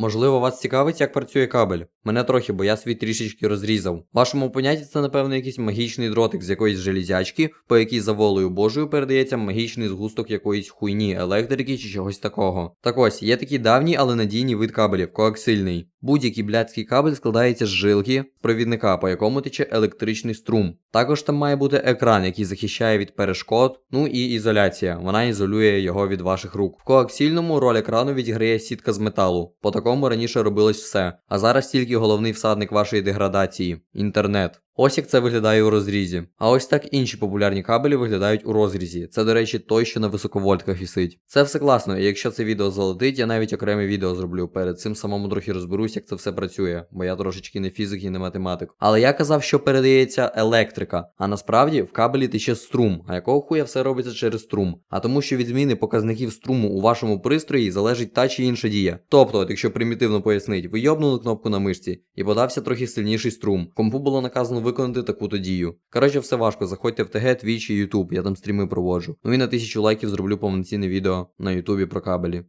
Можливо, вас цікавить, як працює кабель. Мене трохи, бо я свій трішечки розрізав. Вашому понятті це, напевно, якийсь магічний дротик з якоїсь железячки, по якій за волею Божою передається магічний згусток якоїсь хуйні, електрики чи чогось такого. Так ось, є такий давній, але надійний вид кабелів, коаксильний. Будь-який блядський кабель складається з жилки, провідника, по якому тече електричний струм. Також там має бути екран, який захищає від перешкод, ну і ізоляція. Вона ізолює його від ваших рук. В коаксільному роль екрану відіграє сітка з металу. По такому раніше робилось все. А зараз тільки головний всадник вашої деградації інтернет. Ось як це виглядає у розрізі. А ось так інші популярні кабелі виглядають у розрізі. Це, до речі, той, що на високовольтках вісить. Це все класно, і якщо це відео залетить, я навіть окреме відео зроблю. Перед цим самому трохи розберусь, як це все працює, бо я трошечки не фізик і не математик. Але я казав, що передається електрика, а насправді в кабелі тече струм, а якого хуя все робиться через струм. А тому, що від зміни показників струму у вашому пристрої залежить та чи інша дія. Тобто, якщо примітивно пояснить, ви йобнули кнопку на мишці і подався трохи сильніший струм. Компу було наказано виконати таку-то дію. Коротше, все важко. Заходьте в ТГ, Twitch і YouTube, я там стріми проводжу. Ну і на тисячу лайків зроблю повноцінне відео на Ютубі про кабелі.